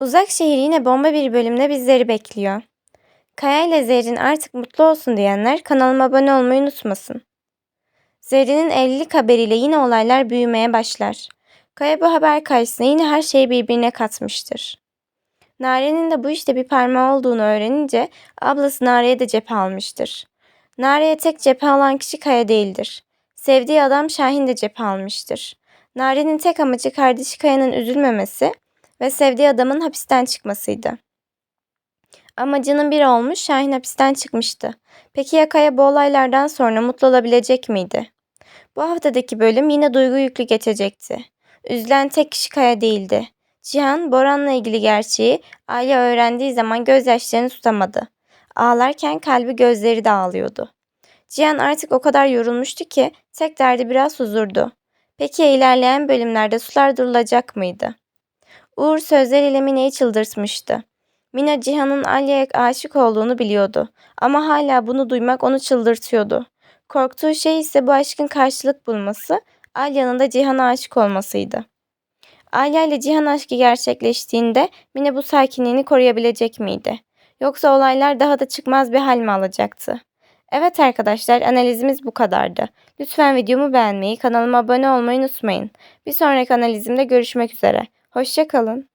Uzak şehir yine bomba bir bölümde bizleri bekliyor. Kaya ile Zerrin artık mutlu olsun diyenler kanalıma abone olmayı unutmasın. Zerrin'in evlilik haberiyle yine olaylar büyümeye başlar. Kaya bu haber karşısında yine her şeyi birbirine katmıştır. Nare'nin de bu işte bir parmağı olduğunu öğrenince ablası Nare'ye de cephe almıştır. Nare'ye tek cephe alan kişi Kaya değildir. Sevdiği adam Şahin de cephe almıştır. Nare'nin tek amacı kardeşi Kaya'nın üzülmemesi ve sevdiği adamın hapisten çıkmasıydı. Amacının biri olmuş, Şahin hapisten çıkmıştı. Peki ya Kaya bu olaylardan sonra mutlu olabilecek miydi? Bu haftadaki bölüm yine duygu yüklü geçecekti. Üzülen tek kişi Kaya değildi. Cihan, Boran'la ilgili gerçeği Ayla öğrendiği zaman gözyaşlarını tutamadı. Ağlarken kalbi gözleri de ağlıyordu. Cihan artık o kadar yorulmuştu ki tek derdi biraz huzurdu. Peki ya ilerleyen bölümlerde sular durulacak mıydı? Uğur sözleriyle Mine'yi çıldırtmıştı. Mine Cihan'ın Alya'ya aşık olduğunu biliyordu ama hala bunu duymak onu çıldırtıyordu. Korktuğu şey ise bu aşkın karşılık bulması, Alya'nın da Cihan'a aşık olmasıydı. Alya ile Cihan aşkı gerçekleştiğinde Mine bu sakinliğini koruyabilecek miydi? Yoksa olaylar daha da çıkmaz bir hal mi alacaktı? Evet arkadaşlar analizimiz bu kadardı. Lütfen videomu beğenmeyi, kanalıma abone olmayı unutmayın. Bir sonraki analizimde görüşmek üzere. Hoşçakalın.